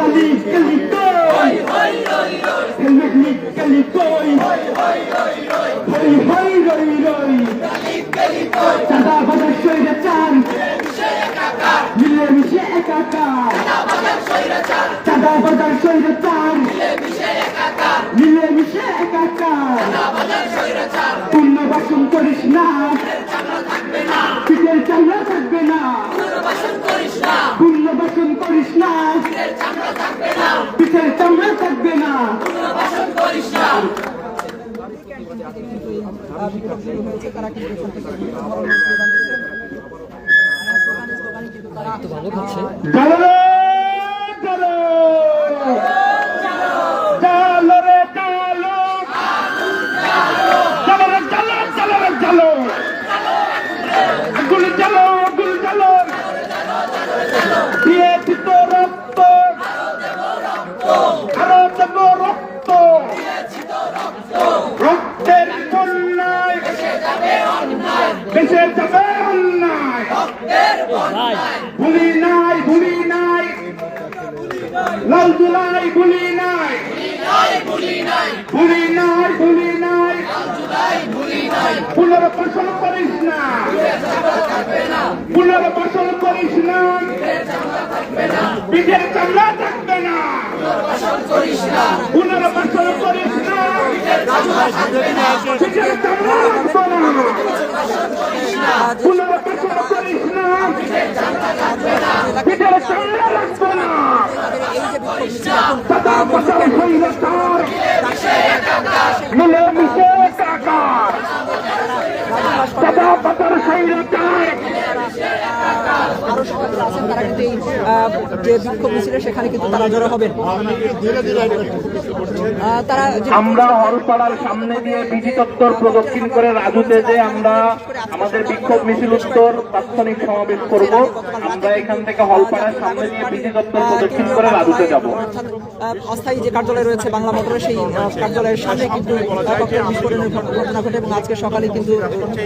Cali, Cali, hoy, hoy, hoy, hoy. El Magni, Cali, hoy, hoy, hoy, hoy, hoy. Hoy, hoy, hoy, hoy. Cali, Cali, hoy. Sada badar shoyra chan. Mile mishe ekakar. Sada badar shoyra chan. Sada badar shoyra chan. Mile mishe ekakar. Mile mishe ekakar. Sada badar shoyra chan. চলো পুনর্বাসন করিস না। পুনর্বাসন করিস না। পিঠের চামড়া থাকবে না। পুনর্বাসন করিস না। পিঠের চামড়া রাখব না। পুনর্বাসন করিস না। পিঠের চামড়া রাখব না। সদা বছর হইল তার। মিলে মিশে সদা বছর হইল আরও সদস্যরা আছেন তারা কিন্তু এই যে বিক্ষোভ মিছিলে সেখানে কিন্তু তারা জড়ো হবেন। তারা যে আমরা হরপাড়ার সামনে দিয়ে বিজি চত্বর প্রদক্ষিণ করে রাজুতে যে আমরা আমাদের বিক্ষোভ মিছিল উত্তর তাৎক্ষণিক সমাবেশ করব আমরা এখান থেকে হলপাড়ার সামনে দিয়ে বিজি চত্বর প্রদক্ষিণ করে রাজুতে যাব। অস্থায়ী যে কার্যালয় রয়েছে বাংলা মোটরের সেই কার্যালয়ের সামনে কিন্তু বিস্ফোরণের ঘটনা ঘটে এবং আজকে সকালে কিন্তু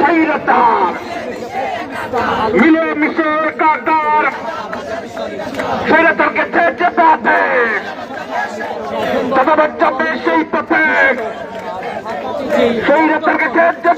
সৈরতা মিলে মিশে একাকার। সৈরতাকে যেতে হবে। দাদা যাবে সেই পথে। সৈরতাকে যেতে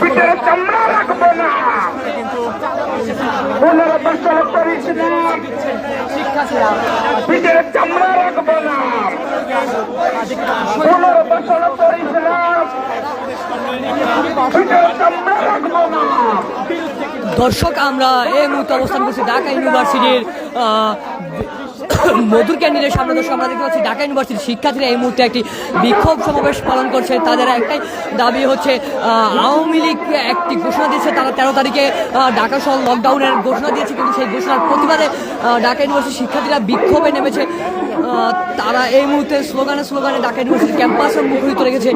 পিঠের চামড়া রাখবে না। পুনর্বাসন করিস না পিঠের চামড়া রাখবে না। পুনর্বাসন করিস না পিঠের চামড়া রাখব না। দর্শক আমরা এই মুহূর্তে অবস্থান করছি ঢাকা ইউনিভার্সিটির মধুর ক্যান্ডিডেট সামনে দর্শক আমরা দেখতে পাচ্ছি ঢাকা ইউনিভার্সিটির শিক্ষার্থীরা এই মুহূর্তে একটি বিক্ষোভ সমাবেশ পালন করছে। তাদের একটাই দাবি হচ্ছে আওয়ামী লীগ একটি ঘোষণা দিয়েছে, তারা তেরো তারিখে ঢাকা সহ লকডাউনের ঘোষণা দিয়েছে। কিন্তু সেই ঘোষণার প্রতিবাদে ঢাকা ইউনিভার্সিটির শিক্ষার্থীরা বিক্ষোভে নেমেছে। তারা এই মুহূর্তে স্লোগানে স্লোগানে ঢাকা ইউনিভার্সিটি ক্যাম্পাসে মুখরিত রেখেছে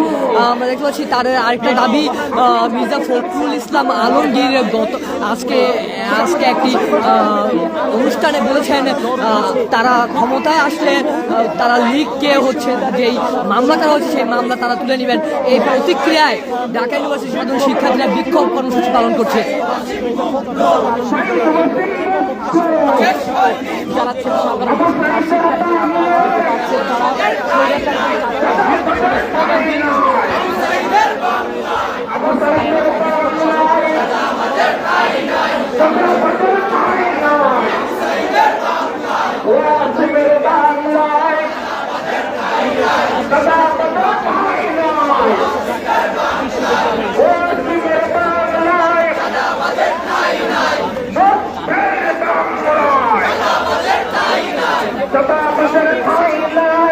আমরা দেখতে পাচ্ছি তাদের আরেকটা দাবি মির্জা ফখরুল ইসলাম আলমগীর গত আজকে আজকে একটি অনুষ্ঠানে বলেছেন তারা ক্ষমতায় আসলে তারা লীগকে হচ্ছে যেই মামলা করা হচ্ছে সেই মামলা তারা তুলে নেবেন। এই প্রতিক্রিয়ায় ঢাকা ইউনিভার্সিটির সাধারণ শিক্ষার্থীরা বিক্ষোভ কর্মসূচি পালন করছে। চালাচ্ছেন সরকার। ওয়াজিবের বাংলায় দাদা দাদা ভাই নয় ওয়াজিবের বাংলায় ভোটের বাংলায় দাদা আমাদের ঠাই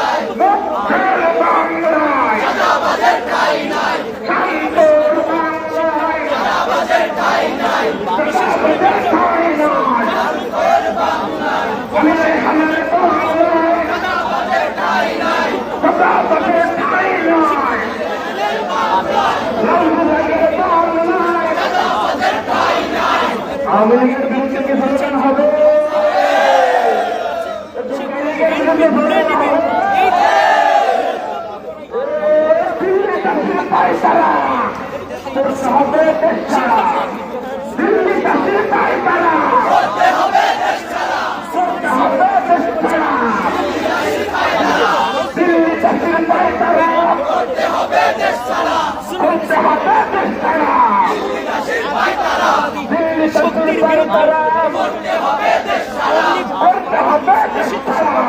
নাই ভোটের বাংলায় শান্তর বাংলায় দাদা আমাদের ঠাই নাই হামলে হামলে বাংলায় দাদা আমাদের ঠাই নাই লালু ভাইয়ের বাংলায় আওয়ামী লীগের বিরুদ্ধে কি স্লোগান হবে আওয়ামী লীগের বিরুদ্ধে স্লোগান হবে? দিল্লি কাশ্মীর পায়তারা করতে হবে দেশ ছাড়া দিল্লি কাশ্মীর পায়তারা করতে হবে দেশ ছাড়া দিল্লি কাশ্মীর পায়তারা করতে হবে দেশ ছাড়া দিল্লি কাশ্মীর পায়তারা করতে হবে দেশ ছাড়া করতে হবে দেশ ছাড়া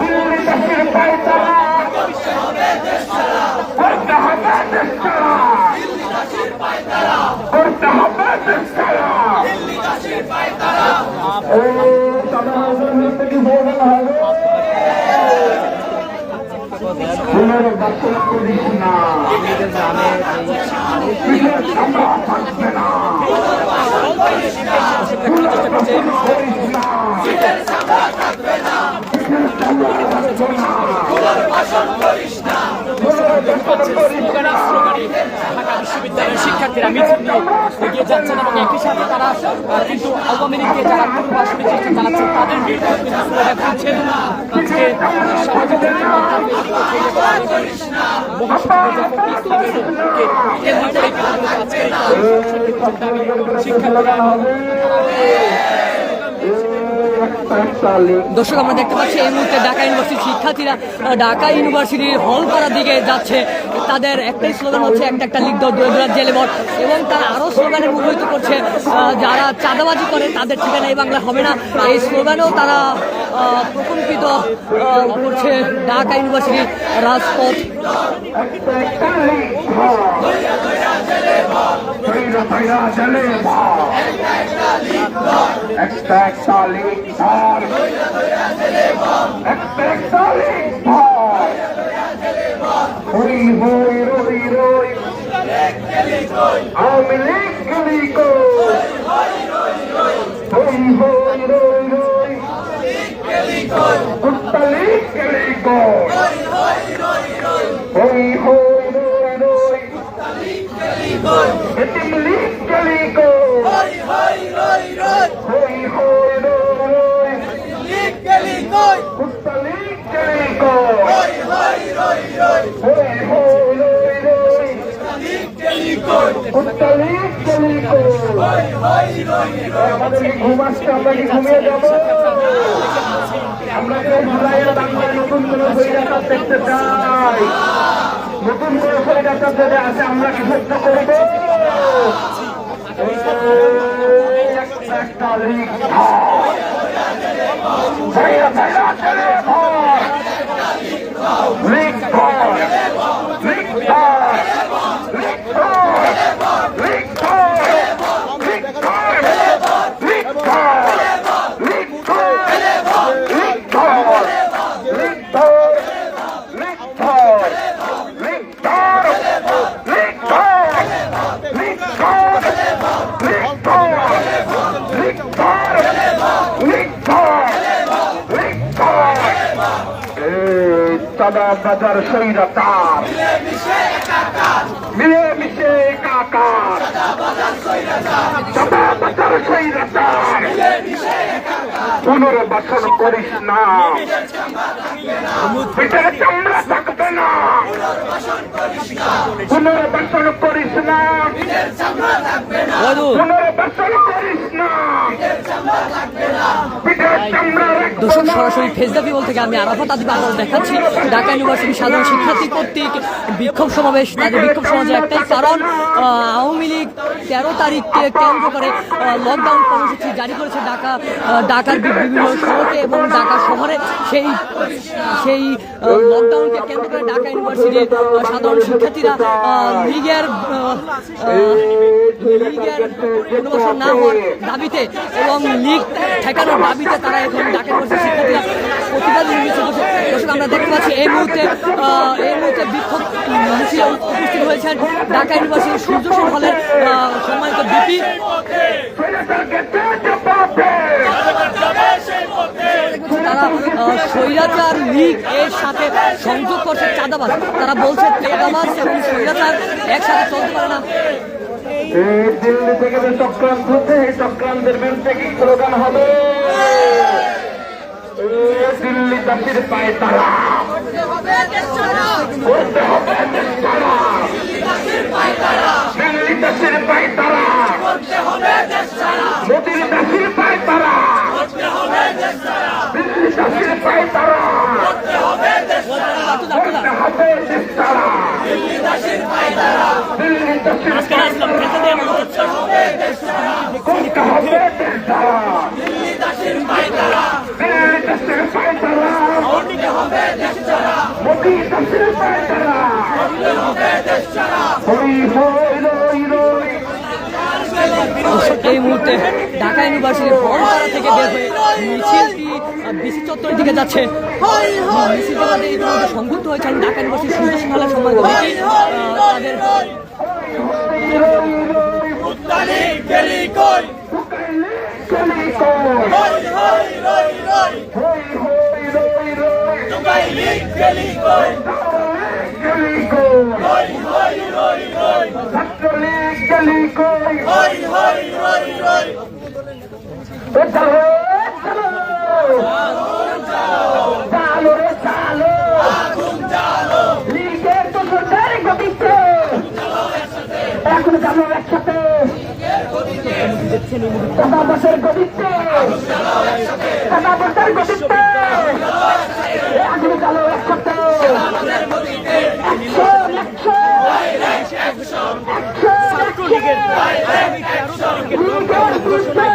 দিল্লি কাশ্মীর পায়তারা করতে হবে দেশ ছাড়া করতে হবে দেশ ছাড়া করতে হবে দেশ ছাড়া ও সাধারণ থেকে ভোজন হবে পুনর্বাসন করিস না পিঠের চামড়া থাকবে করিস না পিঠের থাকবে না পুনর্বাসন করিস না। বিশ্ববিদ্যালয়ের শিক্ষার্থীরা মিছিল নিয়ে এগিয়ে যাচ্ছেন এবং একই সাথে তারা কিন্তু আওয়ামী লীগকে যারা পুনর্বাসনের চেষ্টা চালাচ্ছেন তাদের বিরুদ্ধে কিন্তু স্লোগান দিচ্ছেন আজকে সমাজের দর্শক, আমরা দেখতে পাচ্ছি এই মুহূর্তে ঢাকা ইউনিভার্সিটির শিক্ষার্থীরা ঢাকা ইউনিভার্সিটির হল হলপাড়ার দিকে যাচ্ছে। তাদের একটাই স্লোগান হচ্ছে, একটা একটা লিখ দোদরা জেলে বট এবং তারা আরও স্লোগানে মুখরিত করছে যারা চাঁদাবাজি করে, তাদের ঠিকানা এই বাংলা হবে না। এই স্লোগানেও তারা প্রকম্পিত করছে ঢাকা ইউনিভার্সিটির রাজপথ। একটা একটা লিগ লিগ ধর হই হই রই রই আওয়ামী লীগ গলি কো হই হই রই রই। কুত্তা লীগ গলি কো হই হই রই রই। এতিম লীগ গলি হই হই রই রই। কুত্তা লীগ গলি কো হই হই রই রই কুত্তা লীগ গলি কো আমাদের কি ঘুম আসছে আমরা কি ঘুমিয়ে যাব আমরা কি জুলাইয়ের বাংলায় নতুন কোন বৈরাচার দেখতে চাই নতুন কোন বৈরাচার যদি আসে আমরা কি সহ্য করব 谁呀？谁呀？往前跑 চাঁদা বাজার সৈরাচার মিলে মিশে একাকার চাঁদা বাজার সৈরাচার পুনর্বাসন করিস না। থাকবে না। পুনর্বাসন করিস না। পুনর্বাসন করিস না। দর্শক। সরাসরি ফেসদা পিবল থেকে আমি আরাফাত আদিব আপনাদের দেখাচ্ছি। ঢাকা ইউনিভার্সিটি সাধারণ শিক্ষার্থী কর্তৃক বিক্ষোভ সমাবেশ তাদের বিক্ষোভ সমাজের একটাই কারণ আওয়ামী লীগ তেরো তারিখকে কেন্দ্র করে লকডাউন কর্মসূচি জারি করেছে ঢাকা ঢাকার বিভিন্ন সড়কে এবং ঢাকা শহরে সেই সেই লকডাউনকে কেন্দ্র ঢাকা ইউনিভার্সিটির সাধারণ শিক্ষার্থীরা লীগের লীগের পুনর্বাসন না হওয়ার দাবিতে এবং লীগ ঠেকানোর দাবিতে তারা এখন ঢাকা ইউনিভার্সিটির শিক্ষার্থীরা প্রতিবাদ মিছিল দর্শক আমরা দেখতে পাচ্ছি এই মুহূর্তে এই মুহূর্তে বিক্ষোভ মিছিলে উপস্থিত হয়েছেন ঢাকা ইউনিভার্সিটির সূর্য সেন হলের সম্মানিত বিপি তারা স্বৈরাচার লীগ এর সাথে সংযোগ করছে চাঁদাবাজ। তারা বলছে চাঁদাবাজ এবং স্বৈরাচার একসাথে চলতে পারে না। দিল্লি থেকে যে চক্রান্ত হচ্ছে, এই চক্রান্তের বিরুদ্ধে কি স্লোগান হবে? দিল্লি জাতির পায়ে তারা। করতে হবে দেশ ছাড়া। দিল্লি জাতির পায়ে তারা মোদির জাতির পায়ে তারা দিল্লি জাতির পায়ে তারা করতে হবে দেশ ছাড়া দিল্লি জাতির পায়ে তারা করতে হবে দেশ ছাড়া দিল্লি দাসের পায়তারা মোদি দাসের পায়তারা হই হই রই রই এই মুহূর্তে ঢাকা ইউনিভার্সিটির বড়পাড়া থেকে বের হয়ে মিছিলটি বিসি চত্বরের দিকে যাচ্ছে মিছিলটি বাদে ইতিমধ্যে সংযুক্ত হয়েছেন ঢাকা ইউনিভার্সিটির সূর্য সিংহালের সময় কমিটি তাদের গলি রই রই গলি কই ছাত্রলীগ গলি কই ও চলো চলো চালো রে চালো লীগের তো সরকারি গতিতে এখন চলো একসাথে সাদা বছর গতিতে সাদা বছর গতিতে এখন চলো একসাথে একশো একশো একশো লীগের বিরুদ্ধে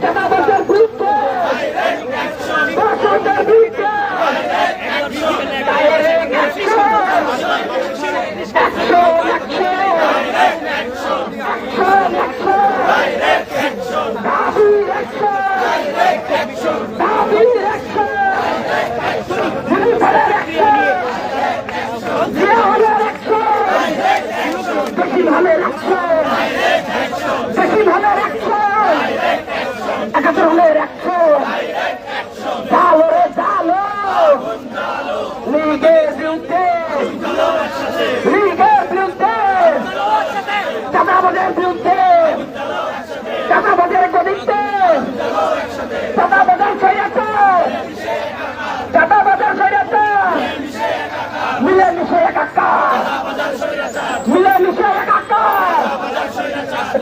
সাদা বছর বিরুদ্ধে বছরের বিরুদ্ধে একশো একশো একশো দাবির একশো দাবির একশো মুনিফারের একশো জিয়াউলের একশো বেশি ভালের একশো বেশি ভালের একশো একাত্তর হলের একশো জালো রে জালো লীগের বিরুদ্ধে লীগের বিরুদ্ধে চাঁদাবাজের বিরুদ্ধে চাঁদাবাজের গদিতে চাঁদাবাজার সৈরাতে চাঁদাবাজার সৈরাতে মিলে মিশে একাকার মিলে মিশে একাকার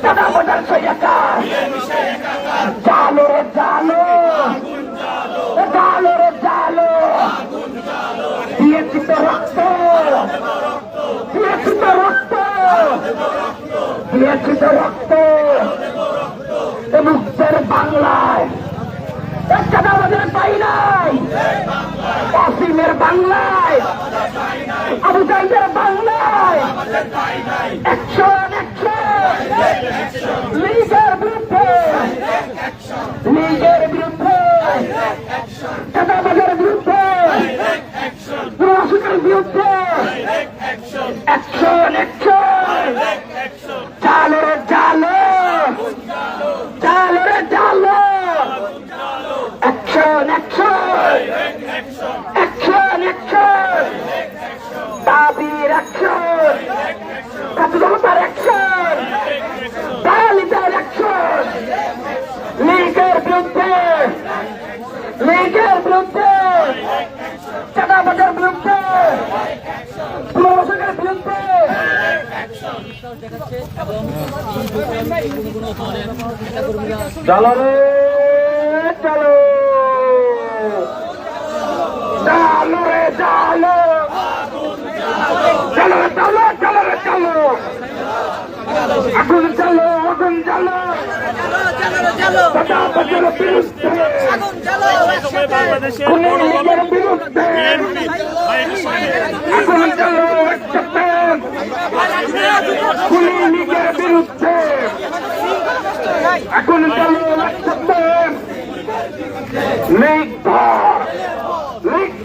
চাঁদাবাজার সৈরাচার জালো রে জালো। জালো রে জালো। দিয়েছি তো রক্ত। দিয়েছি তো রক্ত। দিয়েছি তো রক্ত। মুক্তের বাংলায়। একটা আমাদের পাই নাই কাসিমের বাংলায়, আবু জাইদের বাংলায়, একশন একশন। লীগের বিরুদ্ধে লীগের বিরুদ্ধে চাঁদাবাজের বিরুদ্ধে প্রশাসনের বিরুদ্ধে, একশন একশন। চালো রে চালো চালো রে অ্যাকশন দাবির অ্যাকশন ছাত্রতার অ্যাকশন দালিতার অ্যাকশন লীগের বিরুদ্ধে। লীগের বিরুদ্ধে। চাটাবাজার বিরুদ্ধে। প্রশাসনের বিরুদ্ধে। চলো। রে চলো চালো চালো চালো চালো চালো আগুন চালো আগুন চালো এখন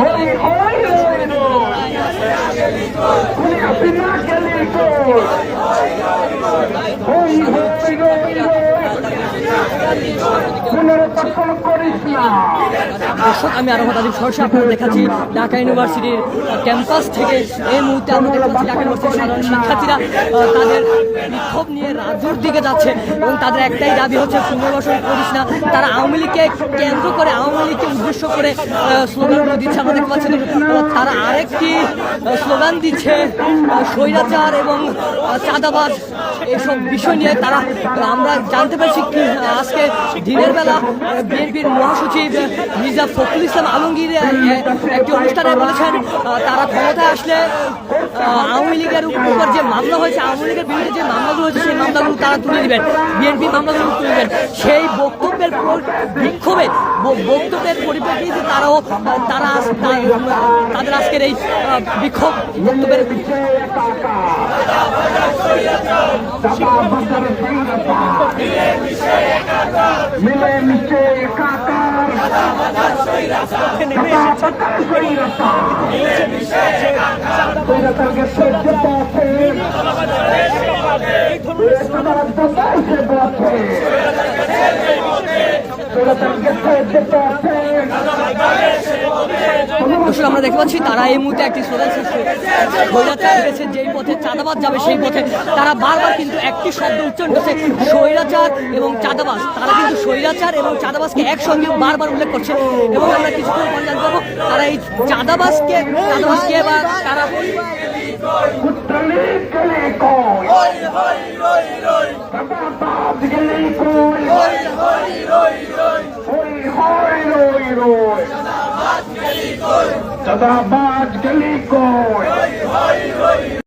Holy hoy hoy hoy. Holy apina keliko. Hoy hoy hoy hoy. পুনরুত্থান দর্শক, আমি আরও তাদের সরাসরি আপনাদের দেখাচ্ছি ঢাকা ইউনিভার্সিটির ক্যাম্পাস থেকে। এই মুহূর্তে আমরা দেখতে পাচ্ছি ঢাকা ইউনিভার্সিটির সাধারণ শিক্ষার্থীরা তাদের বিক্ষোভ নিয়ে রাজুর দিকে যাচ্ছে এবং তাদের একটাই দাবি হচ্ছে পুনর্বাসন করিস না তারা আওয়ামী লীগকে কেন্দ্র করে, আওয়ামী লীগকে উদ্দেশ্য করে স্লোগানগুলো দিচ্ছে আমরা দেখতে পাচ্ছি। তারা আরেকটি স্লোগান দিচ্ছে স্বৈরাচার এবং চাঁদাবাজ। এইসব বিষয় নিয়ে তারা, আমরা জানতে পারছি আজকে দিনের বেলা বিএনপির মহাসচিব মির্জা ফখরুল ইসলাম আলমগীর একটি অনুষ্ঠানে বলেছেন তারা ক্ষমতায় আসলে আওয়ামী লীগের উপর যে মামলা হয়েছে আওয়ামী লীগের বিরুদ্ধে যে মামলাগুলো হয়েছে সেই মামলাগুলো তারা তুলে দিবেন বিএনপি মামলাগুলো তুলে দিবেন সেই বক্তব্যের বিক্ষোভে বক্তব্যের পরিপ্রেক্ষিতে তারাও তারা তাদের আজকের এই বিক্ষোভ বক্তব্যের মিলে মিশে স্বৈরাচারকে সহ্য আমরা দেখতে পাচ্ছি তারা এই মুহূর্তে একটি স্বৈরাচার গেছে যেই পথে চাঁদাবাজ যাবে সেই পথে। তারা বারবার কিন্তু একটি শব্দ উচ্চারণ করছে, স্বৈরাচার এবং চাঁদাবাজ। তারা কিন্তু স্বৈরাচার এবং চাঁদাবাজকে একসঙ্গে বারবার উল্লেখ করছে। এবং আমরা পর জানতে পারব, তারা এই চাঁদাবাজকে চাঁদাবাজকে বা তারা উত্তলে গেলে কই হই হই রই রই বাবা বাপ গেলে কই হই হই রই রই হই হই রই রই দাদা বাজ গেলে কই হই হই রই